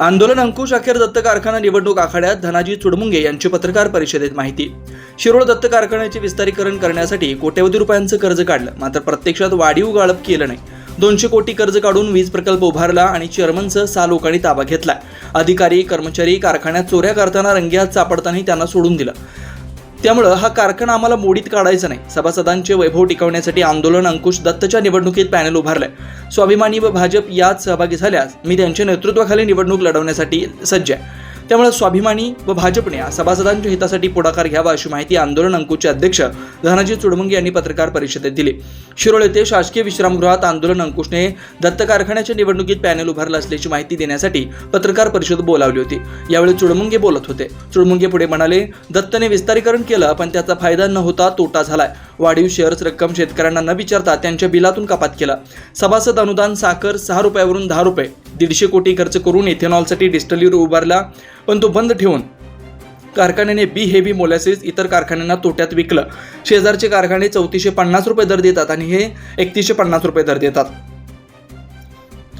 आंदोलन अंकुश अखेर दत्त कारखाना निवडणूक आखाड्यात धनाजी चुडमुंगे यांची पत्रकार परिषदेत माहिती. शिरोळ दत्त कारखान्याचे विस्तारीकरण करण्यासाठी कोट्यवधी रुपयांचं कर्ज काढलं मात्र प्रत्यक्षात वाढीव गाळप केलं नाही. दोनशे कोटी कर्ज काढून वीज प्रकल्प उभारला आणि चेअरमनसह सहा लोकांनी ताबा घेतला. अधिकारी कर्मचारी कारखान्यात चोऱ्या करताना रंग्यात सापडतानाही त्यांना सोडून दिलं. त्यामुळं हा कारखाना आम्हाला मोडीत काढायचा नाही. सभासदांचे वैभव टिकवण्यासाठी आंदोलन अंकुश दत्तच्या निवडणुकीत पॅनल उभारलंय. स्वाभिमानी व भाजप यात सहभागी झाल्यास मी त्यांच्या नेतृत्वाखाली निवडणूक लढवण्यासाठी सज्ज आहे. त्यामुळे स्वाभिमानी व भाजपने सभासदांच्या हितासाठी पुढाकार घ्यावा अशी माहिती आंदोलन अंकुचे अध्यक्ष धनाजी चुडमुंगे यांनी पत्रकार परिषदेत दिली. शिरोळ येथे शासकीय विश्रामगृहात आंदोलन अंकुशने दत्त कारखान्याच्या निवडणुकीत पॅनल उभारलं असल्याची माहिती देण्यासाठी पत्रकार परिषद बोलावली होती. यावेळी चुडमुंगे बोलत होते. चुडमुंगे पुढे म्हणाले दत्तने विस्तारीकरण केलं पण त्याचा फायदा न होता तोटा झालाय. वाढीव शेअर्स रक्कम शेतकऱ्यांना न विचारता त्यांच्या बिलातून कपात केला. सभासद अनुदान साखर सहा रुपयावरून दहा रुपये दीडशे कोटी खर्च करून इथेनॉलसाठी डिस्टलीवर उभारला पण तो बंद ठेवून कारखान्याने बी हेवी मोलॅसिस इतर कारखान्यांना तोट्यात विकलं. शेजारचे कारखाने चौतीसशे पन्नास रुपये दर देतात आणि हे एकतीसशे पन्नास रुपये दर देतात.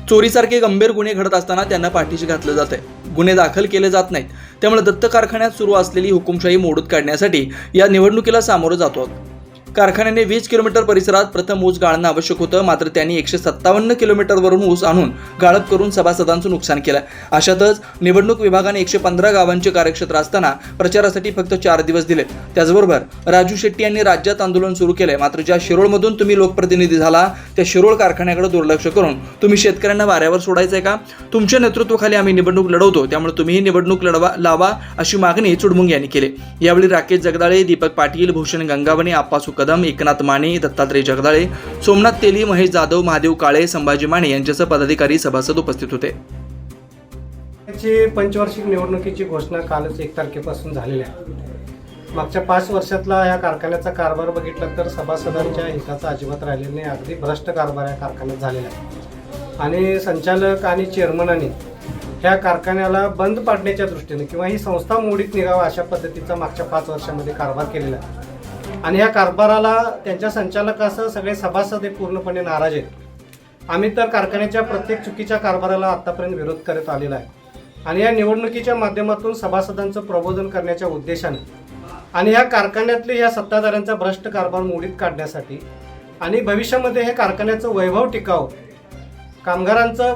चोरीसारखे गंभीर गुन्हे घडत असताना त्यांना पाठीशी घातलं जात आहे गुन्हे दाखल केले जात नाहीत. त्यामुळे दत्त कारखान्यात सुरू असलेली हुकुमशाही मोडूत काढण्यासाठी या निवडणुकीला सामोरं जातो कारखान्याने वीस किलोमीटर परिसरात प्रथम ऊस गाळणं आवश्यक होतं. मात्र त्यांनी एकशे सत्तावन्न किलोमीटरवरून ऊस आणून गाळप करून सभासदांचं नुकसान केलं. अशातच निवडणूक विभागाने एकशे पंधरा गावांचे कार्यक्षेत्र असताना प्रचारासाठी फक्त चार दिवस दिले. त्याचबरोबर राजू शेट्टी यांनी राज्यात आंदोलन सुरू केले. मात्र ज्या शिरोळमधून तुम्ही लोकप्रतिनिधी झाला त्या शिरोळ कारखान्याकडे दुर्लक्ष करून तुम्ही शेतकऱ्यांना वाऱ्यावर सोडायचं आहे का? तुमच्या नेतृत्वाखाली आम्ही निवडणूक लढवतो त्यामुळे तुम्हीही निवडणूक लढवा लावा अशी मागणी चुडमुंग यांनी केली. यावेळी राकेश जगदाळे दीपक पाटील भूषण गंगावणे आप्पासू कदम एकनाथ माने दत्तात्रय जगदाळे सोमनाथ तेली महेश जाधव महादेव काळे संभाजी माने यांच्यासह पदाधिकारी सभासद उपस्थित होते. पंचवार्षिक निवडणुकीची घोषणा कालच एक तारखेपासून झालेली आहे. मागच्या पाच वर्षातला या कारखान्याचा कारभार बघितला तर सभासदांच्या हिताचा अजिबात राहिलेला नाही अगदी भ्रष्ट कारभार या कारखान्यात झालेला आहे. आणि संचालक आणि चेअरमनाने ह्या कारखान्याला बंद पाडण्याच्या दृष्टीने किंवा ही संस्था मोडीत निघावा अशा पद्धतीचा मागच्या पाच वर्षामध्ये कारभार केलेला आहे. आणि या कारभाराला त्यांच्या संचालकासह सगळे सभासद हे पूर्णपणे नाराज आहेत. आम्ही तर कारखान्याच्या प्रत्येक चुकीच्या कारभाराला आतापर्यंत विरोध करत आलेला आहे. आणि या निवडणुकीच्या माध्यमातून सभासदांचं प्रबोधन करण्याच्या उद्देशाने आणि या कारखान्यातले या सत्ताधाऱ्यांचा भ्रष्ट कारभार मोडीत काढण्यासाठी आणि भविष्यामध्ये हे कारखान्याचं वैभव टिकावं कामगारांचं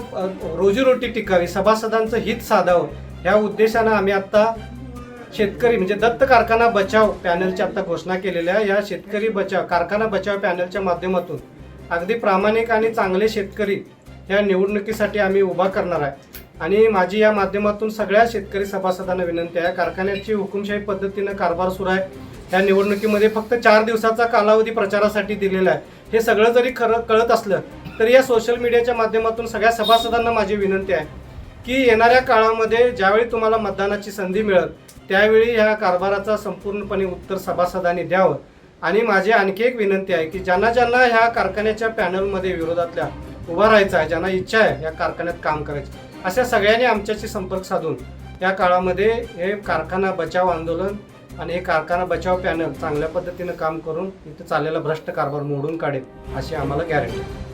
रोजीरोटी टिकावी सभासदांचं हित साधावं ह्या उद्देशानं आम्ही आत्ता शेतकरी म्हणजे दत्त कारखाना बचाव पॅनलची आता घोषणा केलेल्या या शेतकरी बचाव कारखाना बचाव पॅनलच्या माध्यमातून अगदी प्रामाणिक आणि चांगले शेतकरी या निवडणुकीसाठी आम्ही उभा करणार आहे. आणि माझी या माध्यमातून सगळ्या शेतकरी सभासदांना विनंती आहे. कारखान्याची हुकुमशाही पद्धतीनं कारभार सुरू आहे. या निवडणुकीमध्ये फक्त चार दिवसाचा कालावधी प्रचारासाठी दिलेला आहे. हे सगळं जरी खरं कळत असलं तरी या सोशल मीडियाच्या माध्यमातून सगळ्या सभासदांना माझी विनंती आहे की येणाऱ्या काळामध्ये ज्यावेळी तुम्हाला मतदानाची संधी मिळत त्यावेळी ह्या कारभाराचा संपूर्णपणे उत्तर सभासदांनी द्यावं आणि माझी आणखी एक विनंती आहे की ज्यांना ज्यांना ह्या कारखान्याच्या पॅनलमध्ये विरोधातल्या उभा राहायचा आहे ज्यांना इच्छा आहे या कारखान्यात काम करायची अशा सगळ्यांनी आमच्याशी संपर्क साधून या काळामध्ये हे कारखाना बचाव आंदोलन आणि हे कारखाना बचाव पॅनल चांगल्या पद्धतीनं काम करून इथं चाललेला भ्रष्ट कारभार मोडून काढेल अशी आम्हाला गॅरंटी